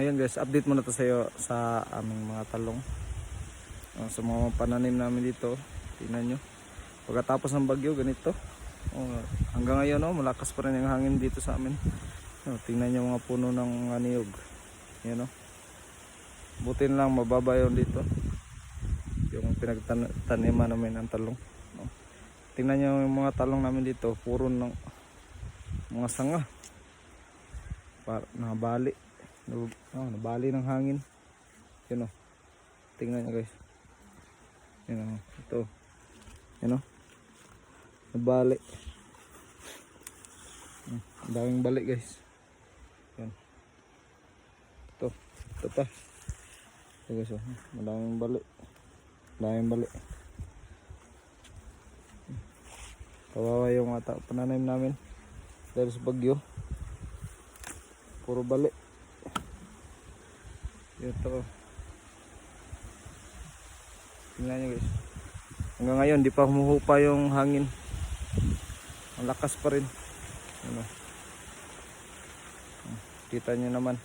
Ngayon guys, update muna to sa iyo sa aming mga talong. Oh, sa mga pananim namin dito, tingnan nyo. Pagkatapos ng bagyo, ganito. Oh, hanggang ngayon, oh, malakas pa rin yung hangin dito sa amin. Oh, tingnan nyo mga puno ng mga niyog. Yan oh. Buti na lang mababa yun dito. Yung pinagtaniman namin ng talong. Oh. Tingnan nyo yung mga talong namin dito, puro ng mga sanga. Para nabali. Nab- Oh, nabali ng hangin. Yun oh. Tingnan nyo guys. Yun oh. Ito. Yun oh. Nabali. Hmm, Ang daming bali guys. Yan. Ito. Ito pa. Ito guys oh. Madaming bali. Madaming bali. Kawawa yung ata pananim namin. Dahil sa bagyo. Puro bali. Ito. Tingnan nyo guys. Hanggang ngayon, di pa humuhupa yung hangin. Ang lakas pa rin. Ano. Kita nyo naman.